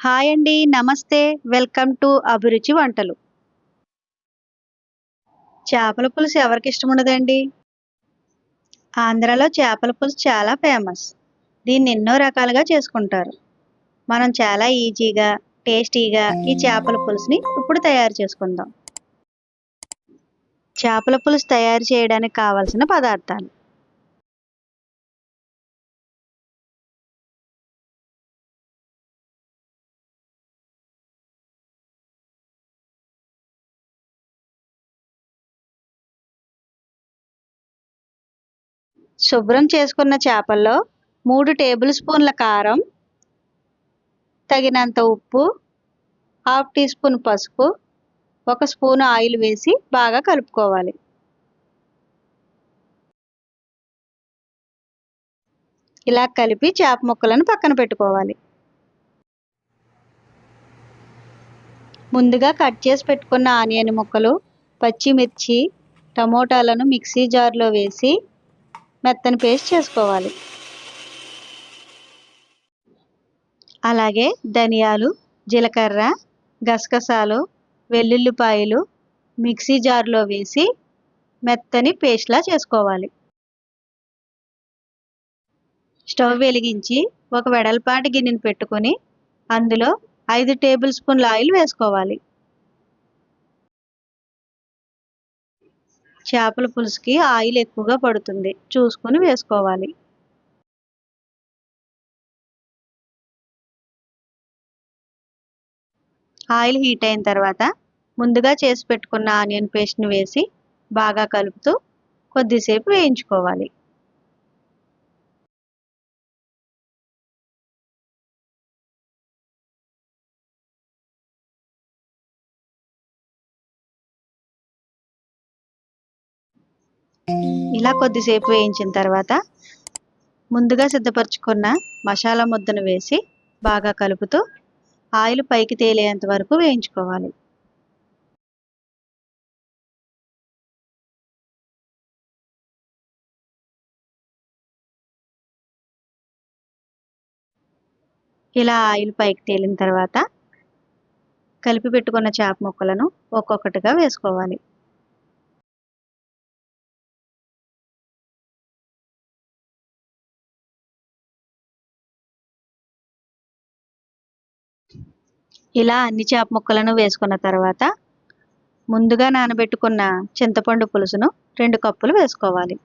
Hi అండి నమస్తే. Welcome to అభిరుచి వంటలు. చేపల పులుసు ఎవరికి ఇష్టం ఉండదండి? ఆంధ్రాలో చేపల పులుసు చాలా ఫేమస్. దీన్ని ఎన్నో రకాలుగా చేసుకుంటారు. మనం చాలా ఈజీగా టేస్టీగా ఈ చేపల పులుసుని ఇప్పుడు తయారు చేసుకుందాం. చేపల పులుసు తయారు చేయడానికి కావలసిన పదార్థాలు. శుభ్రం చేసుకున్న చేపల్లో మూడు టేబుల్ స్పూన్ల కారం తగినంత ఉప్పు హాఫ్ టీ స్పూన్ పసుపు ఒక స్పూన్ ఆయిల్ వేసి బాగా కలుపుకోవాలి. ఇలా కలిపి చేప ముక్కలను పక్కన పెట్టుకోవాలి. ముందుగా కట్ చేసి పెట్టుకున్న ఆనియన్ ముక్కలు పచ్చిమిర్చి టమోటాలను మిక్సీ జార్లో వేసి మెత్తని పేస్ట్ చేసుకోవాలి. అలాగే ధనియాలు జీలకర్ర గసగసాలు వెల్లుల్లిపాయలు మిక్సీ జార్లో వేసి మెత్తని పేస్ట్లా చేసుకోవాలి. స్టవ్ వెలిగించి ఒక వెడల్పాటి గిన్నెను పెట్టుకొని అందులో ఐదు టేబుల్ స్పూన్ల ఆయిల్ వేసుకోవాలి. చేపల పులుసుకి ఆయిల్ ఎక్కువగా పడుతుంది. చూసుకొని వేసుకోవాలి. ఆయిల్ హీట్ అయిన తర్వాత ముందుగా చేసి పెట్టుకున్న ఆనియన్ పేస్ట్ని వేసి బాగా కలుపుతూ కొద్దిసేపు వేయించుకోవాలి. ఇలా కొద్దిసేపు వేయించిన తర్వాత ముందుగా సిద్ధపరచుకున్న మసాలా ముద్దను వేసి బాగా కలుపుతూ ఆయిల్ పైకి తేలేంత వరకు వేయించుకోవాలి. ఇలా ఆయిల్ పైకి తేలిన తర్వాత కలిపి పెట్టుకున్న చేప ముక్కలను ఒక్కొక్కటిగా వేసుకోవాలి. ఇలా అన్ని చేప ముక్కలను వేసుకున్న తర్వాత ముందుగా నానబెట్టుకున్న చింతపండు పులుసును రెండు కప్పులు వేసుకోవాలి.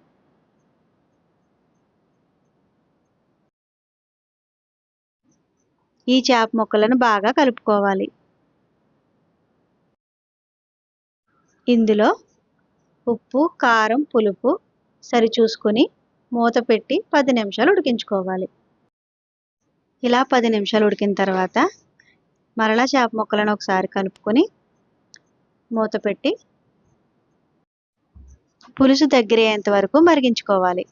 ఈ చేప ముక్కలను బాగా కలుపుకోవాలి. ఇందులో ఉప్పు కారం పులుపు సరిచూసుకొని మూత పెట్టి పది నిమిషాలు ఉడికించుకోవాలి. ఇలా పది నిమిషాలు ఉడికిన తర్వాత మరలా చేప ముక్కలను ఒకసారి కలుపుకొని మూత పెట్టి పులుసు దగ్గరయ్యేంత వరకు మరిగించుకోవాలి.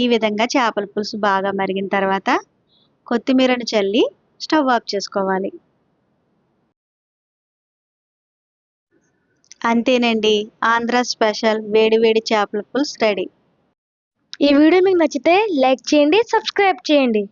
ఈ విధంగా చేపల పులుసు బాగా మరిగిన తర్వాత కొత్తిమీరను చల్లి స్టవ్ ఆఫ్ చేసుకోవాలి. అంతేనండి. ఆంధ్ర స్పెషల్ వేడివేడి చేపల పులుసు రెడీ. ఈ వీడియో మీకు నచ్చితే లైక్ చేయండి సబ్స్క్రైబ్ చేయండి.